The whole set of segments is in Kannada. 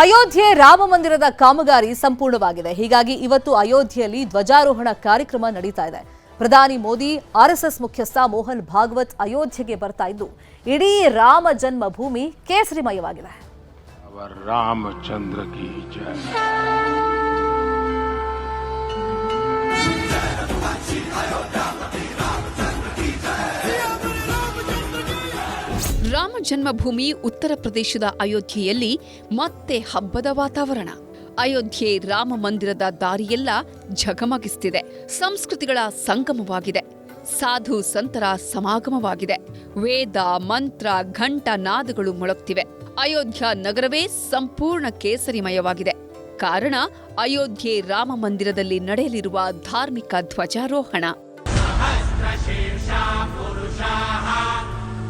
ಅಯೋಧ್ಯೆ ರಾಮ ಮಂದಿರದ ಕಾಮಗಾರಿ ಸಂಪೂರ್ಣವಾಗಿದೆ. ಹೀಗಾಗಿ ಇವತ್ತು ಅಯೋಧ್ಯೆಯಲ್ಲಿ ಧ್ವಜಾರೋಹಣ ಕಾರ್ಯಕ್ರಮ ನಡೀತಾ ಇದೆ. ಪ್ರಧಾನಿ ಮೋದಿ ಆರ್ಎಸ್ಎಸ್ ಮುಖ್ಯಸ್ಥ ಮೋಹನ್ ಭಾಗವತ್ ಅಯೋಧ್ಯೆಗೆ ಬರ್ತಾ ಇದ್ದು, ಇಡೀ ರಾಮ ಜನ್ಮಭೂಮಿ ಕೇಸರಿಮಯವಾಗಿದೆ. ರಾಮ ಜನ್ಮಭೂಮಿ ಉತ್ತರ ಪ್ರದೇಶದ ಅಯೋಧ್ಯೆಯಲ್ಲಿ ಮತ್ತೆ ಹಬ್ಬದ ವಾತಾವರಣ. ಅಯೋಧ್ಯೆ ರಾಮ ಮಂದಿರದ ದಾರಿಯೆಲ್ಲ ಝಗಮಗಿಸ್ತಿದೆ. ಸಂಸ್ಕೃತಿಗಳ ಸಂಗಮವಾಗಿದೆ. ಸಾಧು ಸಂತರ ಸಮಾಗಮವಾಗಿದೆ. ವೇದ, ಮಂತ್ರ, ಘಂಟ, ನಾದಗಳು ಮೊಳಗ್ತಿವೆ. ಅಯೋಧ್ಯ ನಗರವೇ ಸಂಪೂರ್ಣ ಕೇಸರಿಮಯವಾಗಿದೆ. ಕಾರಣ ಅಯೋಧ್ಯೆ ರಾಮ ಮಂದಿರದಲ್ಲಿ ನಡೆಯಲಿರುವ ಧಾರ್ಮಿಕ ಧ್ವಜಾರೋಹಣ.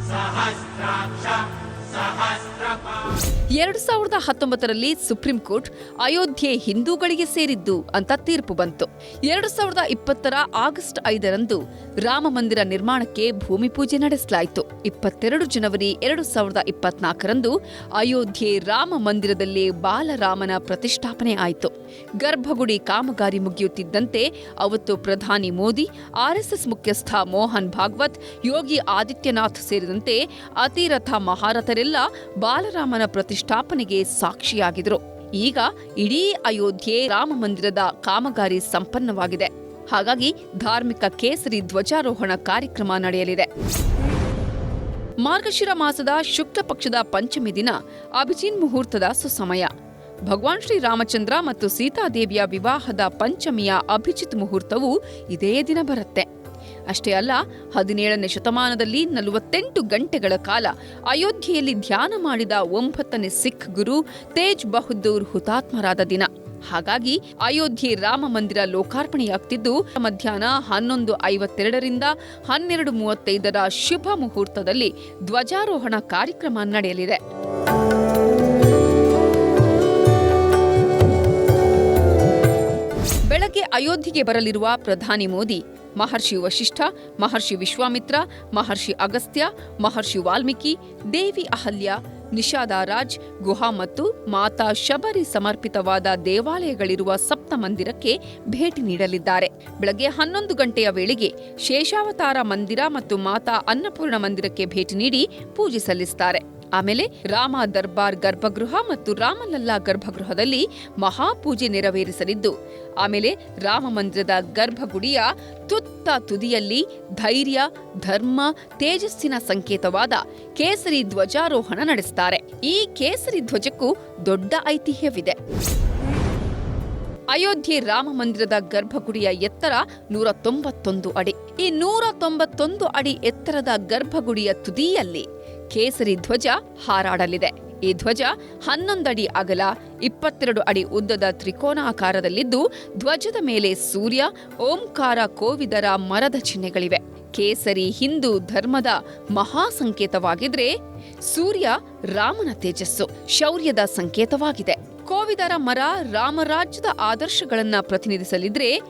सहस्राक्ष सहस्र ಎರಡು ಸಾವಿರದ ಹತ್ತೊಂಬತ್ತರಲ್ಲಿ ಸುಪ್ರೀಂ ಕೋರ್ಟ್ ಅಯೋಧ್ಯೆ ಹಿಂದೂಗಳಿಗೆ ಸೇರಿದ್ದು ಅಂತ ತೀರ್ಪು ಬಂತು. ಎರಡು ಸಾವಿರದ ಇಪ್ಪತ್ತರ ಆಗಸ್ಟ್ ಐದರಂದು ರಾಮ ಮಂದಿರ ನಿರ್ಮಾಣಕ್ಕೆ ಭೂಮಿ ಪೂಜೆ ನಡೆಸಲಾಯಿತು. ಇಪ್ಪತ್ತೆರಡು ಜನವರಿ ಎರಡು ಸಾವಿರದ ಇಪ್ಪತ್ನಾಲ್ಕರಂದು ಅಯೋಧ್ಯೆ ರಾಮ ಮಂದಿರದಲ್ಲಿ ಬಾಲರಾಮನ ಪ್ರತಿಷ್ಠಾಪನೆ ಆಯಿತು. ಗರ್ಭಗುಡಿ ಕಾಮಗಾರಿ ಮುಗಿಯುತ್ತಿದ್ದಂತೆ ಅವತ್ತು ಪ್ರಧಾನಿ ಮೋದಿ ಆರ್ಎಸ್ಎಸ್ ಮುಖ್ಯಸ್ಥ ಮೋಹನ್ ಭಾಗವತ್, ಯೋಗಿ ಆದಿತ್ಯನಾಥ್ ಸೇರಿದಂತೆ ಅತಿರಥ ಮಹಾರಥರೆಲ್ಲ ಬಾಲರಾಮನ ಪ್ರತಿಷ್ಠಾಪನೆಗೆ ಸಾಕ್ಷಿಯಾಗಿದ್ರು ಈಗ ಇಡೀ ಅಯೋಧ್ಯೆ ರಾಮ ಮಂದಿರದ ಕಾಮಗಾರಿ ಸಂಪನ್ನವಾಗಿದೆ. ಹಾಗಾಗಿ ಧಾರ್ಮಿಕ ಕೇಸರಿ ಧ್ವಜಾರೋಹಣ ಕಾರ್ಯಕ್ರಮ ನಡೆಯಲಿದೆ. ಮಾರ್ಗಶಿರ ಮಾಸದ ಶುಕ್ಲ ಪಕ್ಷದ ಪಂಚಮಿ ದಿನ ಅಭಿಜಿನ್ ಮುಹೂರ್ತದ ಸುಸಮಯ. ಭಗವಾನ್ ಶ್ರೀ ರಾಮಚಂದ್ರ ಮತ್ತು ಸೀತಾದೇವಿಯ ವಿವಾಹದ ಪಂಚಮಿಯ ಅಭಿಜಿತ್ ಮುಹೂರ್ತವು ಇದೇ ದಿನ ಬರುತ್ತೆ. ಅಷ್ಟೇ ಅಲ್ಲ, ಹದಿನೇಳನೇ ಶತಮಾನದಲ್ಲಿ ನಲವತ್ತೆಂಟು ಗಂಟೆಗಳ ಕಾಲ ಅಯೋಧ್ಯೆಯಲ್ಲಿ ಧ್ಯಾನ ಮಾಡಿದ ಒಂಬತ್ತನೇ ಸಿಖ್ ಗುರು ತೇಜ್ ಬಹದ್ದೂರ್ ಹುತಾತ್ಮರಾದ ದಿನ. ಹಾಗಾಗಿ ಅಯೋಧ್ಯೆ ರಾಮ ಮಂದಿರ ಲೋಕಾರ್ಪಣೆಯಾಗ್ತಿದ್ದು, ಮಧ್ಯಾಹ್ನ ಹನ್ನೊಂದು ಐವತ್ತೆರಡರಿಂದ ಹನ್ನೆರಡು ಮೂವತ್ತೈದರ ಶುಭ ಮುಹೂರ್ತದಲ್ಲಿ ಧ್ವಜಾರೋಹಣ ಕಾರ್ಯಕ್ರಮ ನಡೆಯಲಿದೆ. ಬೆಳಗ್ಗೆ ಅಯೋಧ್ಯೆಗೆ ಬರಲಿರುವ ಪ್ರಧಾನಿ ಮೋದಿ ಮಹರ್ಷಿ ವಶಿಷ್ಠ, ಮಹರ್ಷಿ ವಿಶ್ವಾಮಿತ್ರ, ಮಹರ್ಷಿ ಅಗಸ್ತ್ಯ, ಮಹರ್ಷಿ ವಾಲ್ಮೀಕಿ, ದೇವಿ ಅಹಲ್ಯ ನಿಷಾದಾರಾಜ್ ಗುಹಾ ಮತ್ತು ಮಾತಾ ಶಬರಿ ಸಮರ್ಪಿತವಾದ ದೇವಾಲಯಗಳಿರುವ ಸಪ್ತ ಮಂದಿರಕ್ಕೆ ಭೇಟಿ ನೀಡಲಿದ್ದಾರೆ. ಬೆಳಗ್ಗೆ ಹನ್ನೊಂದು ಗಂಟೆಯ ವೇಳೆಗೆ ಶೇಷಾವತಾರ ಮಂದಿರ ಮತ್ತು ಮಾತಾ ಅನ್ನಪೂರ್ಣ ಮಂದಿರಕ್ಕೆ ಭೇಟಿ ನೀಡಿ ಪೂಜೆ ಸಲ್ಲಿಸುತ್ತಾರೆ ಆಮೇಲೆ ರಾಮ ದರ್ಬಾರ್ ಗರ್ಭಗೃಹ ಮತ್ತು ರಾಮಲಲ್ಲಾ ಗರ್ಭಗೃಹದಲ್ಲಿ ಮಹಾಪೂಜೆ ನೆರವೇರಿಸಲಿದ್ದು, ಆಮೇಲೆ ರಾಮ ಮಂದಿರದ ಗರ್ಭಗುಡಿಯ ತುತ್ತ ತುದಿಯಲ್ಲಿ ಧೈರ್ಯ, ಧರ್ಮ, ತೇಜಸ್ಸಿನ ಸಂಕೇತವಾದ ಕೇಸರಿ ಧ್ವಜಾರೋಹಣ ನಡೆಸುತ್ತಾರೆ ಈ ಕೇಸರಿ ಧ್ವಜಕ್ಕೂ ದೊಡ್ಡ ಐತಿಹ್ಯವಿದೆ. ಅಯೋಧ್ಯೆ ರಾಮ ಮಂದಿರದ ಗರ್ಭಗುಡಿಯ ಎತ್ತರ ನೂರ ತೊಂಬತ್ತೊಂದು ಅಡಿ. ಈ ನೂರ ತೊಂಬತ್ತೊಂದು ಅಡಿ ಎತ್ತರದ ಗರ್ಭಗುಡಿಯ ತುದಿಯಲ್ಲಿ ಕೇಸರಿ ಧ್ವಜ ಹಾರಾಡಲಿದೆ. ಈ ಧ್ವಜ ಹನ್ನೊಂದಡಿ ಅಗಲ, ಇಪ್ಪತ್ತೆರಡು ಅಡಿ ಉದ್ದದ ತ್ರಿಕೋನಾಕಾರದಲ್ಲಿದ್ದು ಧ್ವಜದ ಮೇಲೆ ಸೂರ್ಯ, ಓಂಕಾರ ಕೋವಿದರ ಮರದ ಚಿಹ್ನೆಗಳಿವೆ. ಕೇಸರಿ ಹಿಂದೂ ಧರ್ಮದ ಮಹಾ ಸಂಕೇತವಾಗಿದ್ರೆ ಸೂರ್ಯ ರಾಮನ ತೇಜಸ್ಸು, ಶೌರ್ಯದ ಸಂಕೇತವಾಗಿದೆ. ಕೋವಿದರ ಮರ ರಾಮರಾಜ್ಯದ ಆದರ್ಶಗಳನ್ನ ಪ್ರತಿನಿಧಿಸಲಿದ್ರೆ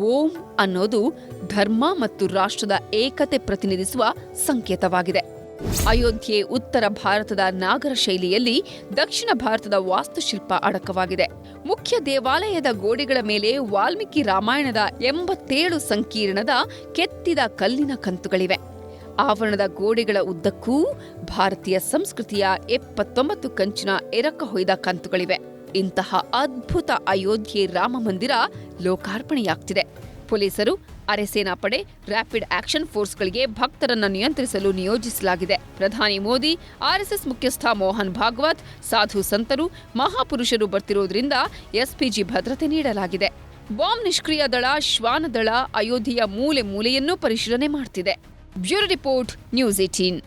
ಓಂ ಅನ್ನೋದು ಧರ್ಮ ಮತ್ತು ರಾಷ್ಟ್ರದ ಏಕತೆ ಪ್ರತಿನಿಧಿಸುವ ಸಂಕೇತವಾಗಿದೆ. ಅಯೋಧ್ಯೆ ಉತ್ತರ ಭಾರತದ ನಾಗರ ಶೈಲಿಯಲ್ಲಿ ದಕ್ಷಿಣ ಭಾರತದ ವಾಸ್ತುಶಿಲ್ಪ ಅಡಕವಾಗಿದೆ. ಮುಖ್ಯ ದೇವಾಲಯದ ಗೋಡೆಗಳ ಮೇಲೆ ವಾಲ್ಮೀಕಿ ರಾಮಾಯಣದ ಎಂಬತ್ತೇಳು ಸಂಕೀರ್ಣದ ಕೆತ್ತಿದ ಕಲ್ಲಿನ ಕಂತುಗಳಿವೆ. ಆವರಣದ ಗೋಡೆಗಳ ಉದ್ದಕ್ಕೂ ಭಾರತೀಯ ಸಂಸ್ಕೃತಿಯ ಎಪ್ಪತ್ತೊಂಬತ್ತು ಕಂಚಿನ ಎರಕ ಹೊಯ್ದ ಕಂತುಗಳಿವೆ. ಇಂತಹ ಅದ್ಭುತ ಅಯೋಧ್ಯೆ ರಾಮ ಮಂದಿರ ಲೋಕಾರ್ಪಣೆಯಾಗ್ತಿದೆ. ಪೊಲೀಸರು ಅರೆಸೇನಾ ಪಡೆ ರ್ಯಾಪಿಡ್ ಆಕ್ಷನ್ ಫೋರ್ಸ್ಗಳಿಗೆ ಭಕ್ತರನ್ನು ನಿಯಂತ್ರಿಸಲು ನಿಯೋಜಿಸಲಾಗಿದೆ. ಪ್ರಧಾನಿ ಮೋದಿ ಆರ್ಎಸ್ಎಸ್ ಮುಖ್ಯಸ್ಥ ಮೋಹನ್ ಭಾಗವತ್, ಸಾಧು ಸಂತರು, ಮಹಾಪುರುಷರು ಬರ್ತಿರೋದ್ರಿಂದ ಎಸ್ಪಿಜಿ ಭದ್ರತೆ ನೀಡಲಾಗಿದೆ. ಬಾಂಬ್ ನಿಷ್ಕ್ರಿಯ ದಳ, ಶ್ವಾನ ದಳ, ಅಯೋಧ್ಯೆಯ ಮೂಲೆ ಮೂಲೆಯನ್ನೂ ಪರಿಶೀಲನೆ ಮಾಡ್ತಿದೆ. Bureau report, news eighteen